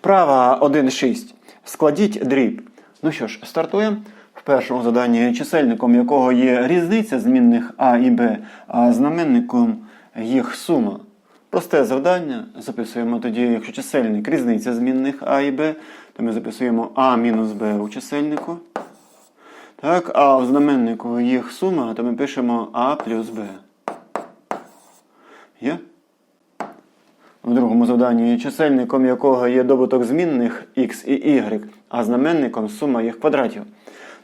Вправа 1.6. Складіть дріб. Ну що ж, стартуємо. В першому заданні чисельником якого є різниця змінних А і Б, а знаменником їх сума. Просте завдання. Записуємо тоді, якщо чисельник різниця змінних А і Б, то ми записуємо А мінус Б у чисельнику. Так, а в знаменнику їх сума, то ми пишемо А плюс Б. Є? В другому завданні чисельником якого є добуток змінних x і y, а знаменником сума їх квадратів.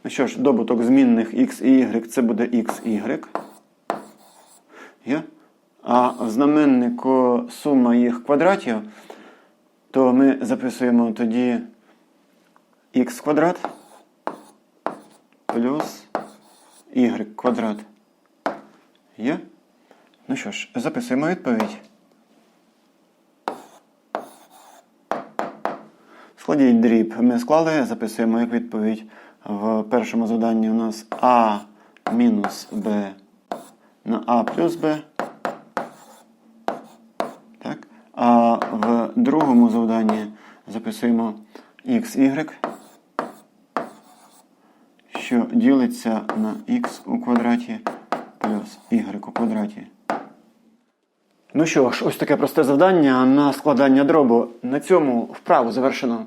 Ну що ж, добуток змінних x і y це буде xy. А в знаменнику сума їх квадратів, то ми записуємо тоді x квадрат плюс y квадрат. Є? Ну що ж, записуємо відповідь. Складіть дріб. Ми склали, записуємо як відповідь. В першому заданні у нас А мінус Б на А плюс Б. Так. А в другому завданні записуємо XY, що ділиться на х у квадраті плюс y у квадраті. Ну що ж, ось таке просте завдання на складання дробу. На цьому вправу завершено.